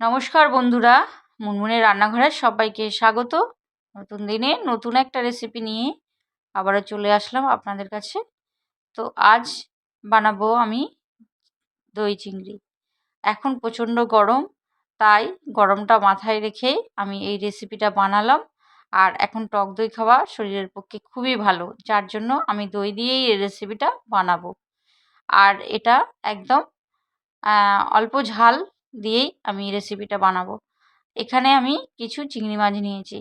নমস্কার বন্ধুরা, মুনমুনের রান্নাঘরের সবাইকে স্বাগত। নতুন দিনে নতুন একটা রেসিপি নিয়ে আবারও চলে আসলাম আপনাদের কাছে। তো আজ বানাবো আমি দই চিংড়ি। এখন প্রচণ্ড গরম, তাই গরমটা মাথায় রেখে আমি এই রেসিপিটা বানালাম। আর এখন টক দই খাওয়া শরীরের পক্ষে খুবই ভালো, যার জন্য আমি দই দিয়েই এই রেসিপিটা বানাবো। আর এটা একদম অল্প ঝাল দিয়েই আমি রেসিপিটা বানাবো। এখানে আমি কিছু চিংড়ি মাছ নিয়েছি।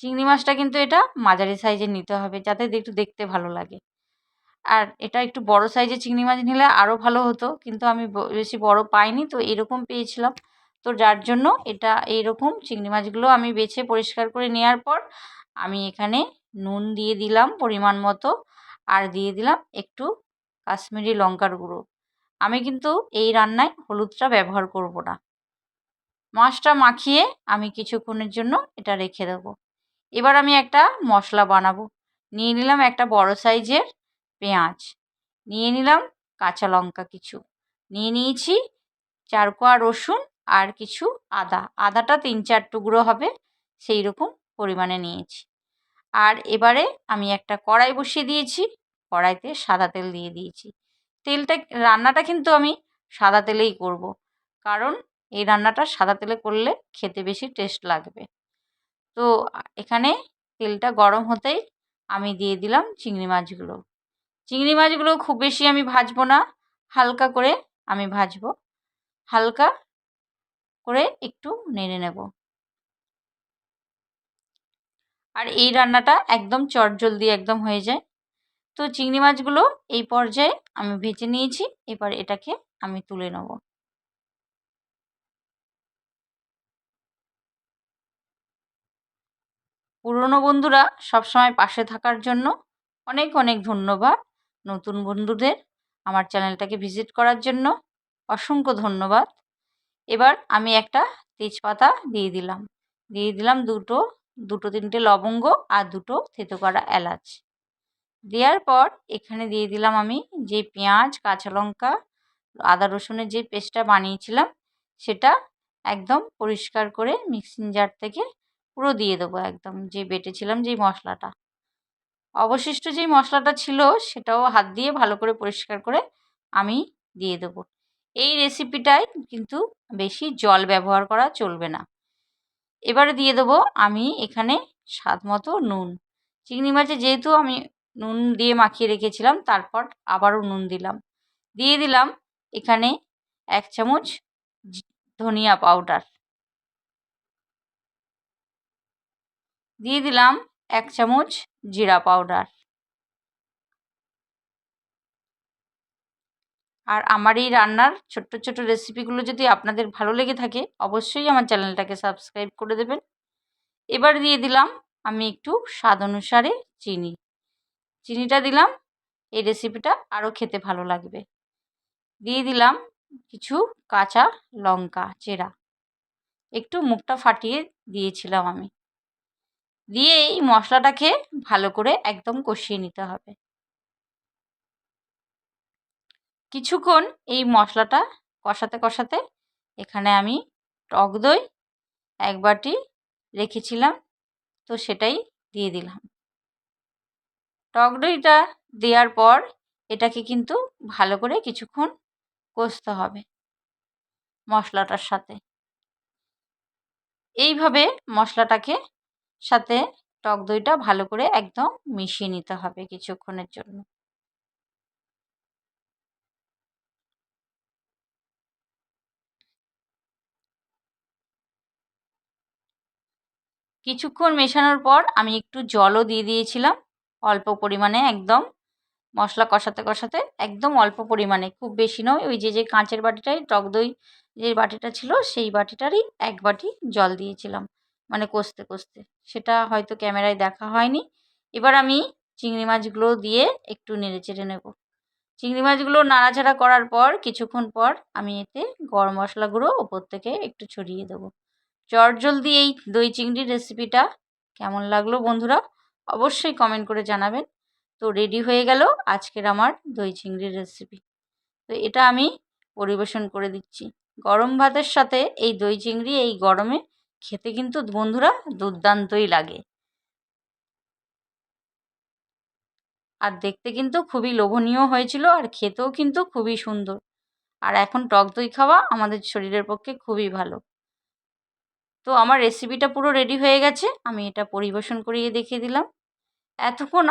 চিংড়ি মাছটা কিন্তু এটা মাঝারি সাইজের নিতে হবে যাতে একটু দেখতে ভালো লাগে। আর এটা একটু বড় সাইজের চিংড়ি মাছ নিলে আরও ভালো হতো, কিন্তু আমি বেশি বড় পাইনি তো এরকম পেয়েছিলাম। তো যার জন্য এটা এইরকম চিংড়ি মাছগুলো আমি বেছে পরিষ্কার করে নেওয়ার পর আমি এখানে নুন দিয়ে দিলাম পরিমাণ মতো। আর দিয়ে দিলাম একটু কাশ্মীরি লঙ্কার গুঁড়ো। আমি কিন্তু এই রান্নায় হলুদটা ব্যবহার করব না। মাছটা মাখিয়ে আমি কিছুক্ষণের জন্য এটা রেখে দেবো। এবার আমি একটা মশলা বানাবো। নিয়ে নিলাম একটা বড় সাইজের পেঁয়াজ। নিয়ে নিলাম কাঁচা লঙ্কা কিছু। নিয়ে নিয়েছি চার কোয়া রসুন আর কিছু আদা। আদাটা তিন চার টুকরো হবে, সেই রকম পরিমাণে নিয়েছি। আর এবারে আমি একটা কড়াই বসিয়ে দিয়েছি। কড়াইতে সাদা তেল দিয়ে দিয়েছি। তেলটা, রান্নাটা কিন্তু আমি সাদা তেলেই করব। কারণ এই রান্নাটা সাদা তেলে করলে খেতে বেশি টেস্ট লাগবে। তো এখানে তেলটা গরম হতেই আমি দিয়ে দিলাম চিংড়ি মাছগুলো। চিংড়ি মাছগুলো খুব বেশি আমি ভাজবো না, হালকা করে আমি ভাজবো। হালকা করে একটু নেড়ে নেব। আর এই রান্নাটা একদম চট চটজলদি একদম হয়ে যায়। তো চিংড়ি মাছগুলো এই পর্যায়ে আমি ভেজে নিয়েছি। এবার এটাকে আমি তুলে নেব। পুরনো বন্ধুরা সবসময় পাশে থাকার জন্য অনেক অনেক ধন্যবাদ। নতুন বন্ধুদের আমার চ্যানেলটাকে ভিজিট করার জন্য অসংখ্য ধন্যবাদ। এবার আমি একটা তেজপাতা দিয়ে দিলাম। দিয়ে দিলাম দুটো দুটো তিনটে লবঙ্গ আর দুটো থেতো করা এলাচ। দেওয়ার পর এখানে দিয়ে দিলাম আমি যে পেঁয়াজ, কাঁচা লঙ্কা, আদা রসুনের যে পেস্টটা বানিয়েছিলাম, সেটা একদম পরিষ্কার করে মিক্সিং জার থেকে পুরো দিয়ে দেবো একদম যে বেটেছিলাম যেই মশলাটা। অবশিষ্ট যেই মশলাটা ছিল সেটাও হাত দিয়ে ভালো করে পরিষ্কার করে আমি দিয়ে দেবো। এই রেসিপিটায় কিন্তু বেশি জল ব্যবহার করা চলবে না। এবারে দিয়ে দেবো আমি এখানে স্বাদ মতো নুন। চিংড়ি মাছে যেহেতু আমি নুন দিয়ে মাখিয়ে রেখেছিলাম, তারপর আবারও নুন দিলাম। দিয়ে দিলাম এখানে এক চামচ ধনিয়া পাউডার। দিয়ে দিলাম এক চামচ জিরা পাউডার। আর আমার এই রান্নার ছোট্ট ছোট্ট রেসিপিগুলো যদি আপনাদের ভালো লেগে থাকে, অবশ্যই আমার চ্যানেলটাকে সাবস্ক্রাইব করে দেবেন। এবার দিয়ে দিলাম আমি একটু স্বাদ অনুসারে চিনি। চিনিটা দিলাম, এই রেসিপিটা আরও খেতে ভালো লাগবে। দিয়ে দিলাম কিছু কাঁচা লঙ্কা চেরা। একটু মুখটা ফাটিয়ে দিয়েছিলাম আমি। দিয়ে এই মশলাটাকে ভালো করে একদম কষিয়ে নিতে হবে। কিছুক্ষণ এই মশলাটা কষাতে কষাতে এখানে আমি টক দই এক বাটি রেখেছিলাম, তো সেটাই দিয়ে দিলাম। টক দইটা দেওয়ার পর এটাকে কিন্তু ভালো করে কিছুক্ষণ কষতে হবে মশলাটার সাথে। এইভাবে মশলাটাকে সাথে টক দইটা ভালো করে একদম মিশিয়ে নিতে হবে কিছুক্ষণের জন্য। কিছুক্ষণ মেশানোর পর আমি একটু জলও দিয়ে দিয়েছিলাম। অল্প পরিমাণে একদম মশলা কষাতে কষাতে একদম অল্প পরিমাণে, খুব বেশি নয়। ওই যে যে কাঁচের বাটিটাই, টক দই যে বাটিটা ছিল, সেই বাটিটারই এক বাটি জল দিয়েছিলাম মানে কষতে কষতে। সেটা হয়তো ক্যামেরায় দেখা হয়নি। এবার আমি চিংড়ি মাছগুলো দিয়ে একটু নেড়ে চেড়ে নেব। চিংড়ি মাছগুলো নাড়াচাড়া করার পর, কিছুক্ষণ পর আমি এতে গরম মশলা গুঁড়ো ওপর থেকে একটু ছড়িয়ে দেবো। চটজলদি এই দই চিংড়ির রেসিপিটা কেমন লাগল বন্ধুরা? অবশ্যই কমেন্ট করে জানাবেন। তো রেডি হয়ে গেল আজকের আমার দই চিংড়ির রেসিপি তো এটা আমি পরিবেশন করে দিচ্ছি। গরম ভাতের সাথে এই দই চিংড়ি এই গরমে খেতে কিন্তু বন্ধুরা দুর্দান্তই লাগে। আর দেখতে কিন্তু খুবই লোভনীয় হয়েছিল আর খেতেও কিন্তু খুবই সুন্দর। আর এখন টক দই খাওয়া আমাদের শরীরের পক্ষে খুবই ভালো। তো আমার রেসিপিটা পুরো রেডি হয়ে গেছে। আমি এটা পরিবেশন করিয়ে দেখিয়ে দিলাম। এতক্ষণ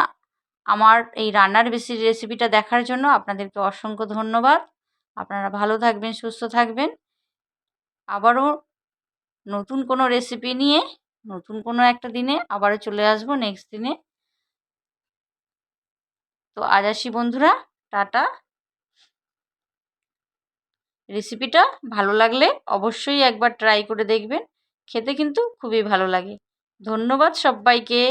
আমার এই রান্নার বেশি রেসিপিটা দেখার জন্য আপনাদেরকে অসংখ্য ধন্যবাদ। আপনারা ভালো থাকবেন, সুস্থ থাকবেন। আবারও নতুন কোনো রেসিপি নিয়ে, নতুন কোনো একটা দিনে আবারও চলে আসব নেক্সট দিনে। তো আজ আসি বন্ধুরা, টাটা। রেসিপিটা ভালো লাগলে অবশ্যই একবার ট্রাই করে দেখবেন। খেতে কিন্তু খুবই ভালো লাগে। ধন্যবাদ সব্বাইকে